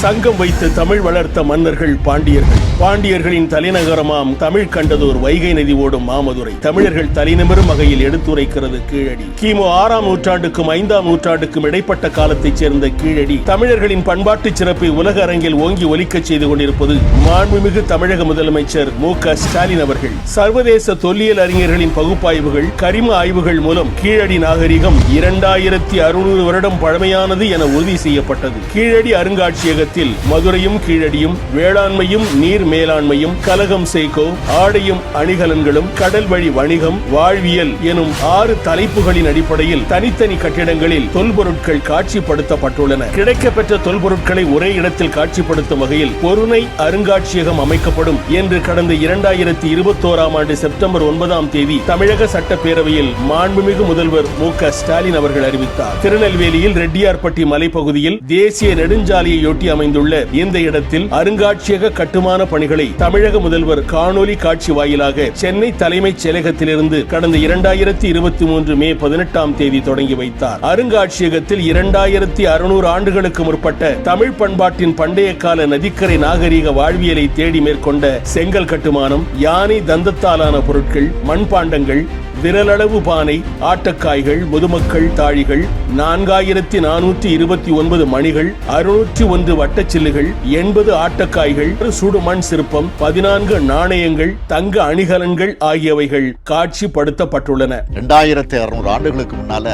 சங்கம் வைத்து தமிழ் வளர்த்த மன்னர்கள் பாண்டியர்கள். பாண்டியர்களின் தலைநகரமாம் தமிழ் கண்டதோர் வைகை நதி ஓடும் மாமதுரை. தமிழர்கள் தலைநிமிரும் வகையில் எடுத்துரைக்கிறது கீழடி. கிமு ஆறாம் நூற்றாண்டுக்கும் ஐந்தாம் நூற்றாண்டுக்கும் இடைப்பட்ட காலத்தைச் சேர்ந்த கீழடி. தமிழர்களின் பண்பாட்டு சிறப்பை உலக அரங்கில் ஓங்கி ஒலிக்கச் செய்து கொண்டிருப்பது மாண்புமிகு தமிழக முதலமைச்சர் மு க ஸ்டாலின் அவர்கள். சர்வதேச தொல்லியல் அறிஞர்களின் பகுப்பாய்வுகள் கரிம ஆய்வுகள் மூலம் கீழடி நாகரிகம் இரண்டாயிரத்தி அறுநூறு வருடம் பழமையானது என உறுதி செய்யப்பட்டது. கீழடி அருங்காட்சியகத்தில் மதுரையும் கீழடியும் வேளாண்மையும் நீர் மேலாண்மையும் கலகம் செய்கோ ஆடையும் அணிகலன்களும் கடல் வழி வணிகம் வாழ்வியல் எனும் ஆறு தலைப்புகளின் அடிப்படையில் தனித்தனி கட்டிடங்களில் தொல்பொருட்கள் காட்சிப்படுத்தப்பட்டுள்ளன. கிடைக்கப்பெற்ற தொல்பொருட்களை ஒரே இடத்தில் காட்சிப்படுத்தும் வகையில் பொருணை அருங்காட்சியகம் அமைக்கப்படும் என்று கடந்த இரண்டாயிரத்தி இருபத்தோராம் ஆண்டு செப்டம்பர் ஒன்பதாம் தேதி தமிழக சட்டப்பேரவையில் மாண்புமிகு முதல்வர் மு க ஸ்டாலின் அவர்கள் அறிவித்தார். திருநெல்வேலியில் ரெட்டியார்பட்டி மலைப்பகுதியில் தேசிய நெடுஞ்சாலையொட்டி அமைந்துள்ள இந்த இடத்தில் அருங்காட்சியக கட்டுமான பணிகளை தமிழக முதல்வர் காணொலி காட்சி வாயிலாக சென்னை தலைமைச் செயலகத்திலிருந்து கடந்த இரண்டாயிரத்தி இருபத்தி மூன்று மே பதினெட்டாம் தேதி தொடங்கி வைத்தார். அருங்காட்சியகத்தில் இரண்டாயிரத்தி அறுநூறு ஆண்டுகளுக்கு முற்பட்ட தமிழ் பண்பாட்டின் பண்டைய கால நதிக்கரை நாகரீக வாழ்வியலை தேடி மேற்கொண்ட செங்கல் கட்டுமானம் யானை தந்தத்தாலான பொருட்கள் மண்பாண்டங்கள் விரலளவு பானை ஆட்டக்காய்கள் முதுமக்கள் தாழிகள் நான்காயிரத்தி நானூற்றி இருபத்தி ஒன்பது மணிகள் அறுநூற்றி ஒன்று வட்டச்சில்லுகள் எண்பது ஆட்டக்காய்கள் சுடுமண் சிற்பம் பதினான்கு நாணயங்கள் தங்க அணிகலன்கள் ஆகியவைகள் காட்சிப்படுத்தப்பட்டுள்ளன. ரெண்டாயிரத்தி அறுநூறு ஆண்டுகளுக்கு முன்னால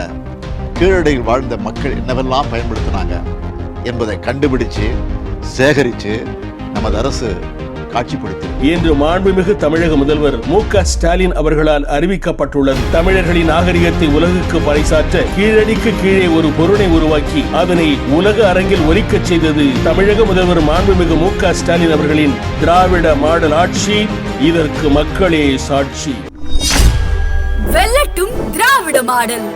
கீழடையில் வாழ்ந்த மக்கள் என்னவெல்லாம் பயன்படுத்தினாங்க என்பதை கண்டுபிடிச்சு சேகரிச்சு நமது அரசு காட்சிப்படுத்தி இன்று மாண்புமிகு தமிழக முதல்வர் மு க ஸ்டாலின் அவர்களால் அறிவிக்கப்பட்டுள்ளது தமிழர்களின் நாகரிகத்தை உலகுக்கு பறைசாற்ற கீழடிக்கு கீழே ஒரு பொருளை உருவாக்கி அதனை உலக அரங்கில் ஒலிக்கச் செய்தது தமிழக முதல்வர் மாண்புமிகு மு க ஸ்டாலின் அவர்களின் திராவிட மாடல் ஆட்சி. இதற்கு மக்களே சாட்சி. வெல்லட்டும் திராவிட மாடல்.